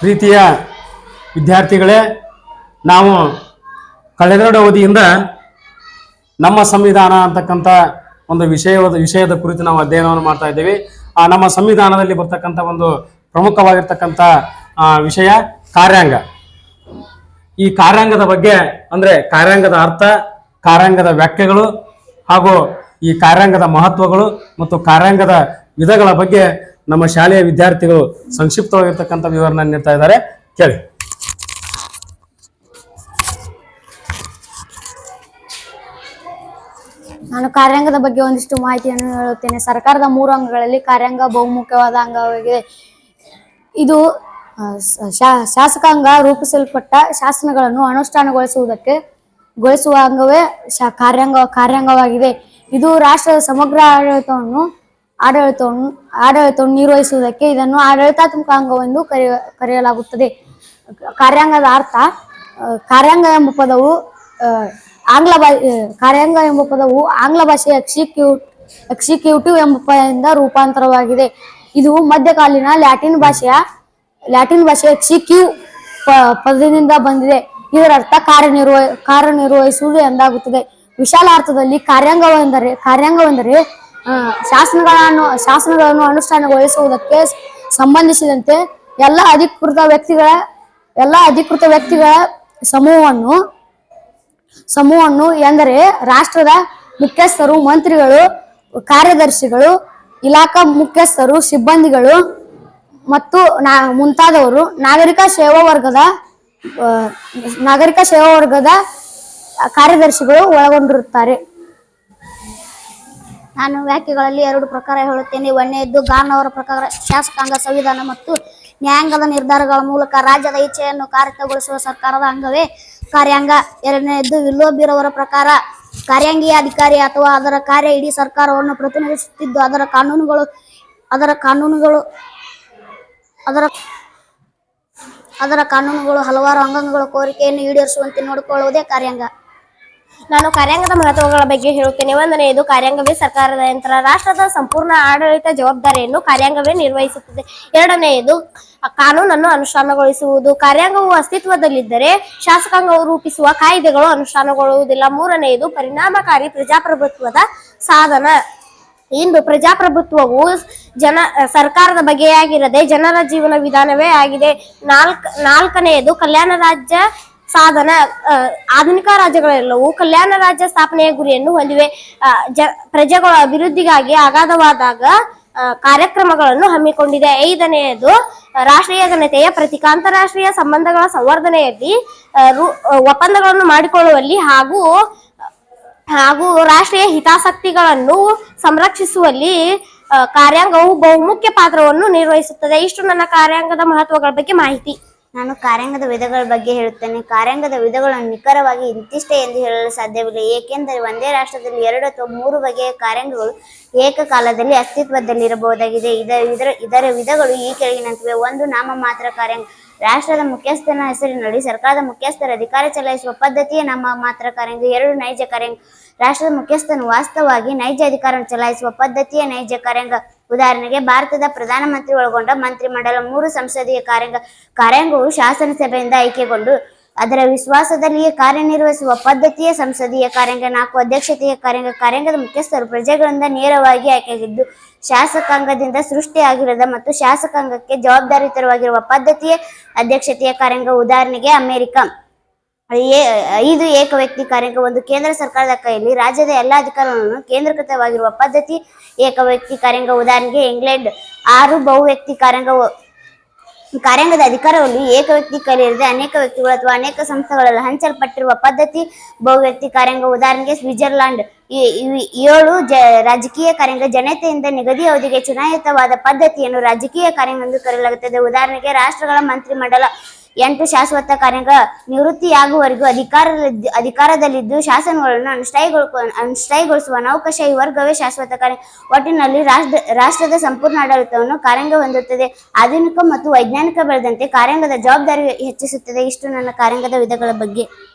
ಪ್ರೀತಿಯ ವಿದ್ಯಾರ್ಥಿಗಳೇ, ನಾವು ಕಳೆದೆರಡು ಅವಧಿಯಿಂದ ನಮ್ಮ ಸಂವಿಧಾನ ಅಂತಕ್ಕಂಥ ಒಂದು ವಿಷಯವಾದ, ವಿಷಯದ ಕುರಿತು ನಾವು ಅಧ್ಯಯನವನ್ನು ಮಾಡ್ತಾ ಇದ್ದೀವಿ. ಆ ನಮ್ಮ ಸಂವಿಧಾನದಲ್ಲಿ ಬರ್ತಕ್ಕಂಥ ಒಂದು ಪ್ರಮುಖವಾಗಿರ್ತಕ್ಕಂಥ ವಿಷಯ ಕಾರ್ಯಾಂಗ. ಈ ಕಾರ್ಯಾಂಗದ ಬಗ್ಗೆ ಅಂದರೆ ಕಾರ್ಯಾಂಗದ ಅರ್ಥ, ಕಾರ್ಯಾಂಗದ ವ್ಯಾಖ್ಯೆಗಳು ಹಾಗೂ ಈ ಕಾರ್ಯಾಂಗದ ಮಹತ್ವಗಳು ಮತ್ತು ಕಾರ್ಯಾಂಗದ ವಿಧಗಳ ಬಗ್ಗೆ ನಮ್ಮ ಶಾಲೆಯ ವಿದ್ಯಾರ್ಥಿಗಳು ಸಂಕ್ಷಿಪ್ತವಾಗಿರ್ತಕ್ಕಂಥ ವಿವರಣೆ ನೀಡ್ತಾ ಇದ್ದಾರೆ. ಕೇಳಿ. ನಾನು ಕಾರ್ಯಾಂಗದ ಬಗ್ಗೆ ಒಂದಿಷ್ಟು ಮಾಹಿತಿಯನ್ನು ಹೇಳುತ್ತೇನೆ. ಸರ್ಕಾರದ ಮೂರು ಅಂಗಗಳಲ್ಲಿ ಕಾರ್ಯಾಂಗ, ಬಹುಮುಖ್ಯವಾದ ಅಂಗವಾಗಿದೆ. ಇದು ಶಾಸಕಾಂಗ ರೂಪಿಸಲ್ಪಟ್ಟ ಶಾಸನಗಳನ್ನು ಅನುಷ್ಠಾನಗೊಳಿಸುವುದಕ್ಕೆ ಗೊಳಿಸುವ ಅಂಗವೇ ಕಾರ್ಯಾಂಗ, ಕಾರ್ಯಾಂಗವಾಗಿದೆ. ಇದು ರಾಷ್ಟ್ರದ ಸಮಗ್ರ ಆಡಳಿತವನ್ನು ಆಡಳಿತವನ್ನು ಆಡಳಿತವನ್ನು ನಿರ್ವಹಿಸುವುದಕ್ಕೆ ಇದನ್ನು ಆಡಳಿತಾತ್ಮಕ ಅಂಗವೆಂದು ಕರೆಯ, ಕರೆಯಲಾಗುತ್ತದೆ. ಕಾರ್ಯಾಂಗದ ಅರ್ಥ ಕಾರ್ಯಾಂಗ ಎಂಬ ಪದವು ಆಂಗ್ಲ ಕಾರ್ಯಾಂಗ ಎಂಬ ಪದವು ಆಂಗ್ಲ ಭಾಷೆಯ ಎಕ್ಸಿಕ್ಯೂಟ್ ಎಕ್ಸಿಕ್ಯೂಟಿವ್ ಎಂಬ ಪದದಿಂದ ರೂಪಾಂತರವಾಗಿದೆ. ಇದು ಮಧ್ಯಕಾಲೀನ ಲ್ಯಾಟಿನ್ ಭಾಷೆಯ ಲ್ಯಾಟಿನ್ ಭಾಷೆಯ ಎಕ್ಸಿಕ್ಯೂ ಪದದಿಂದ ಬಂದಿದೆ. ಇದರ ಅರ್ಥ ಕಾರ್ಯನಿರ್ವ ಕಾರ್ಯನಿರ್ವಹಿಸುವುದು ಎಂದಾಗುತ್ತದೆ. ವಿಶಾಲ ಅರ್ಥದಲ್ಲಿ ಕಾರ್ಯಾಂಗವೆಂದರೆ ಕಾರ್ಯಾಂಗವೆಂದರೆ ಶಾಸನಗಳನ್ನು ಶಾಸನಗಳನ್ನು ಅನುಷ್ಠಾನಗೊಳಿಸುವುದಕ್ಕೆ ಸಂಬಂಧಿಸಿದಂತೆ ಎಲ್ಲ ಅಧಿಕೃತ ವ್ಯಕ್ತಿಗಳ, ಎಲ್ಲ ಅಧಿಕೃತ ವ್ಯಕ್ತಿಗಳ ಸಮೂಹವನ್ನು ಸಮೂಹವನ್ನು ಎಂದರೆ ರಾಷ್ಟ್ರದ ಮುಖ್ಯಸ್ಥರು, ಮಂತ್ರಿಗಳು, ಕಾರ್ಯದರ್ಶಿಗಳು, ಇಲಾಖಾ ಮುಖ್ಯಸ್ಥರು, ಸಿಬ್ಬಂದಿಗಳು ಮತ್ತು ನಾ, ಮುಂತಾದವರು ನಾಗರಿಕ ಸೇವಾ ವರ್ಗದ ನಾಗರಿಕ ಸೇವಾ ವರ್ಗದ ಕಾರ್ಯದರ್ಶಿಗಳು ಒಳಗೊಂಡಿರುತ್ತಾರೆ. ನಾನು ವ್ಯಾಖ್ಯೆಗಳಲ್ಲಿ ಎರಡು ಪ್ರಕಾರ ಹೇಳುತ್ತೇನೆ. ಒಂದನೆಯದ್ದು ಗಾನ್ ಅವರ ಪ್ರಕಾರ ಶಾಸಕಾಂಗ ಸಂವಿಧಾನ ಮತ್ತು ನ್ಯಾಯಾಂಗದ ನಿರ್ಧಾರಗಳ ಮೂಲಕ ರಾಜ್ಯದ ಇಚ್ಛೆಯನ್ನು ಕಾರ್ಯಗತಗೊಳಿಸುವ ಸರ್ಕಾರದ ಅಂಗವೇ ಕಾರ್ಯಾಂಗ. ಎರಡನೆಯದ್ದು ವಿಲ್ಲೋಬಿರವರ ಪ್ರಕಾರ ಕಾರ್ಯಾಂಗೀಯ ಅಧಿಕಾರಿ ಅಥವಾ ಅದರ ಕಾರ್ಯ ಇಡೀ ಸರ್ಕಾರವನ್ನು ಪ್ರತಿನಿಧಿಸುತ್ತಿದ್ದು, ಅದರ ಕಾನೂನುಗಳು ಅದರ ಕಾನೂನುಗಳು, ಅದರ ಅದರ ಕಾನೂನುಗಳು ಹಲವಾರು ಅಂಗಾಂಗಗಳ ಕೋರಿಕೆಯನ್ನು ಈಡೇರಿಸುವಂತೆ ನೋಡಿಕೊಳ್ಳುವುದೇ ಕಾರ್ಯಾಂಗ. ನಾನು ಕಾರ್ಯಾಂಗದ ಮಹತ್ವಗಳ ಬಗ್ಗೆ ಹೇಳುತ್ತೇನೆ. ಒಂದನೆಯದು, ಕಾರ್ಯಾಂಗವೇ ಸರ್ಕಾರದ ಯಂತ್ರ. ರಾಷ್ಟ್ರದ ಸಂಪೂರ್ಣ ಆಡಳಿತ ಜವಾಬ್ದಾರಿಯನ್ನು ಕಾರ್ಯಾಂಗವೇ ನಿರ್ವಹಿಸುತ್ತದೆ. ಎರಡನೆಯದು, ಕಾನೂನನ್ನು ಅನುಷ್ಠಾನಗೊಳಿಸುವುದು. ಕಾರ್ಯಾಂಗವು ಅಸ್ತಿತ್ವದಲ್ಲಿದ್ದರೆ ಶಾಸಕಾಂಗವು ರೂಪಿಸುವ ಕಾಯ್ದೆಗಳು ಅನುಷ್ಠಾನಗೊಳ್ಳುವುದಿಲ್ಲ. ಮೂರನೆಯದು, ಪರಿಣಾಮಕಾರಿ ಪ್ರಜಾಪ್ರಭುತ್ವದ ಸಾಧನ. ಇಂದು ಪ್ರಜಾಪ್ರಭುತ್ವವು ಜನ, ಸರ್ಕಾರದ ಬಗೆಯಾಗಿರದೆ ಜನರ ಜೀವನ ವಿಧಾನವೇ ಆಗಿದೆ. ನಾಲ್ಕ, ನಾಲ್ಕನೆಯದು, ಕಲ್ಯಾಣ ರಾಜ್ಯ ಸಾಧನ ಆಧುನಿಕ ರಾಜ್ಯಗಳೆಲ್ಲವೂ ಕಲ್ಯಾಣ ರಾಜ್ಯ ಸ್ಥಾಪನೆಯ ಗುರಿಯನ್ನು ಹೊಂದಿವೆ. ಪ್ರಜೆಗಳ ಅಭಿವೃದ್ಧಿಗಾಗಿ ಅಗಾಧವಾದಾಗ ಕಾರ್ಯಕ್ರಮಗಳನ್ನು ಹಮ್ಮಿಕೊಂಡಿದೆ. ಐದನೆಯದು ರಾಷ್ಟ್ರೀಯ ಘನತೆಯ ಪ್ರತೀಕ ಅಂತಾರಾಷ್ಟ್ರೀಯ ಸಂಬಂಧಗಳ ಸಂವರ್ಧನೆಯಲ್ಲಿ ಒಪ್ಪಂದಗಳನ್ನು ಮಾಡಿಕೊಳ್ಳುವಲ್ಲಿ ಹಾಗೂ ಹಾಗೂ ರಾಷ್ಟ್ರೀಯ ಹಿತಾಸಕ್ತಿಗಳನ್ನು ಸಂರಕ್ಷಿಸುವಲ್ಲಿ ಕಾರ್ಯಾಂಗವು ಬಹುಮುಖ್ಯ ಪಾತ್ರವನ್ನು ನಿರ್ವಹಿಸುತ್ತದೆ. ಇಷ್ಟು ನನ್ನ ಕಾರ್ಯಾಂಗದ ಮಹತ್ವಗಳ ಬಗ್ಗೆ ಮಾಹಿತಿ. ನಾನು ಕಾರ್ಯಾಂಗದ ವಿಧಗಳ ಬಗ್ಗೆ ಹೇಳುತ್ತೇನೆ. ಕಾರ್ಯಾಂಗದ ವಿಧಗಳನ್ನು ನಿಖರವಾಗಿ ಇಂತಿಷ್ಟೇ ಎಂದು ಹೇಳಲು ಸಾಧ್ಯವಿಲ್ಲ. ಏಕೆಂದರೆ ಒಂದೇ ರಾಷ್ಟ್ರದಲ್ಲಿ ಎರಡು ಅಥವಾ ಮೂರು ಬಗೆಯ ಕಾರ್ಯಾಂಗಗಳು ಏಕಕಾಲದಲ್ಲಿ ಅಸ್ತಿತ್ವದಲ್ಲಿರಬಹುದಾಗಿದೆ. ಇದರ ಇದರ ಇದರ ವಿಧಗಳು ಈ ಕೆಳಗಿನಂತಿವೆ. ಒಂದು ನಾಮಮಾತ್ರ ಕಾರ್ಯಾಂಗ, ರಾಷ್ಟ್ರದ ಮುಖ್ಯಸ್ಥನ ಹೆಸರಿನಲ್ಲಿ ಸರ್ಕಾರದ ಮುಖ್ಯಸ್ಥರ ಅಧಿಕಾರ ಚಲಾಯಿಸುವ ಪದ್ಧತಿಯೇ ನಾಮಮಾತ್ರ ಕಾರ್ಯಾಂಗ. ಎರಡು ನೈಜ ಕಾರ್ಯಾಂಗ, ರಾಷ್ಟ್ರದ ಮುಖ್ಯಸ್ಥನು ವಾಸ್ತವವಾಗಿ ನೈಜ ಅಧಿಕಾರ ಚಲಾಯಿಸುವ ಪದ್ಧತಿಯೇ ನೈಜ ಕಾರ್ಯಾಂಗ. ಉದಾಹರಣೆಗೆ ಭಾರತದ ಪ್ರಧಾನಮಂತ್ರಿ ಒಳಗೊಂಡ ಮಂತ್ರಿಮಂಡಲ ಮೂರು ಸಂಸದೀಯ ಕಾರ್ಯಾಂಗ ಕಾರ್ಯಾಂಗವು ಶಾಸನಸಭೆಯಿಂದ ಆಯ್ಕೆಗೊಂಡು ಅದರ ವಿಶ್ವಾಸದಲ್ಲಿಯೇ ಕಾರ್ಯನಿರ್ವಹಿಸುವ ಪದ್ಧತಿಯ ಸಂಸದೀಯ ಕಾರ್ಯಾಂಗ, ನಾಲ್ಕು ಅಧ್ಯಕ್ಷತೆಯ ಕಾರ್ಯಾಂಗ, ಕಾರ್ಯಾಂಗದ ಮುಖ್ಯಸ್ಥರು ಪ್ರಜೆಗಳಿಂದ ನೇರವಾಗಿ ಆಯ್ಕೆಯಾಗಿದ್ದು, ಶಾಸಕಾಂಗದಿಂದ ಸೃಷ್ಟಿಯಾಗಿರದ ಮತ್ತು ಶಾಸಕಾಂಗಕ್ಕೆ ಜವಾಬ್ದಾರಿತರವಾಗಿರುವ ಪದ್ಧತಿಯ ಅಧ್ಯಕ್ಷತೆಯ ಕಾರ್ಯಾಂಗ ಉದಾಹರಣೆಗೆ ಅಮೆರಿಕ. ಐದು ಏಕ ವ್ಯಕ್ತಿ ಕಾರ್ಯಕ್ರಮ ಒಂದು ಕೇಂದ್ರ ಸರ್ಕಾರದ ಕೈಯಲ್ಲಿ ರಾಜ್ಯದ ಎಲ್ಲ ಅಧಿಕಾರವನ್ನು ಕೇಂದ್ರೀಕೃತವಾಗಿರುವ ಪದ್ಧತಿ ಏಕ ವ್ಯಕ್ತಿ ಕಾರ್ಯಾಂಗ ಉದಾಹರಣೆಗೆ ಇಂಗ್ಲೆಂಡ್ ಆರು ಬಹು ವ್ಯಕ್ತಿ ಕಾರ್ಯಾಂಗ ಕಾರ್ಯಾಂಗದ ಅಧಿಕಾರವನ್ನು ಏಕ ವ್ಯಕ್ತಿ ಕಲಿಯದೆ ಅನೇಕ ವ್ಯಕ್ತಿಗಳು ಅಥವಾ ಅನೇಕ ಸಂಸ್ಥೆಗಳಲ್ಲಿ ಹಂಚಲ್ಪಟ್ಟಿರುವ ಪದ್ಧತಿ ಬಹುವ್ಯಕ್ತಿ ಕಾರ್ಯಾಂಗ ಉದಾಹರಣೆಗೆ ಸ್ವಿಟ್ಜರ್ಲ್ಯಾಂಡ್ ಏಳು ಜ, ರಾಜಕೀಯ ಕಾರ್ಯಾಂಗ ಜನತೆಯಿಂದ ನಿಗದಿ ಅವಧಿಗೆ ಚುನಾಯಿತವಾದ ಪದ್ಧತಿಯನ್ನು ರಾಜಕೀಯ ಕಾರ್ಯಾಂಗ ಎಂದು ಕರೆಯಲಾಗುತ್ತದೆ. ಉದಾಹರಣೆಗೆ ರಾಷ್ಟ್ರಗಳ ಮಂತ್ರಿಮಂಡಲ ಎಂಟು ಶಾಶ್ವತ ಕಾರ್ಯಗಳ ನಿವೃತ್ತಿಯಾಗುವವರೆಗೂ ಅಧಿಕಾರ ಅಧಿಕಾರದಲ್ಲಿದ್ದು ಶಾಸನಗಳನ್ನು ಅನುಷ್ಠಾಯಗೊಳ ಅನುಷ್ಠಾಯಿಗೊಳಿಸುವ ನೌಕಶಾಹಿ ವರ್ಗವೇ ಶಾಶ್ವತ ಕಾರ್ಯ. ಒಟ್ಟಿನಲ್ಲಿ ರಾಷ್ಟ್ರ ರಾಷ್ಟ್ರದ ಸಂಪೂರ್ಣ ಆಡಳಿತವನ್ನು ಕಾರ್ಯಾಂಗ ಹೊಂದುತ್ತದೆ. ಆಧುನಿಕ ಮತ್ತು ವೈಜ್ಞಾನಿಕ ಬೆಳೆದಂತೆ ಕಾರ್ಯಾಂಗದ ಜವಾಬ್ದಾರಿ ಹೆಚ್ಚಿಸುತ್ತದೆ. ಇಷ್ಟು ನನ್ನ ಕಾರ್ಯಾಂಗದ ವಿಧಗಳ ಬಗ್ಗೆ.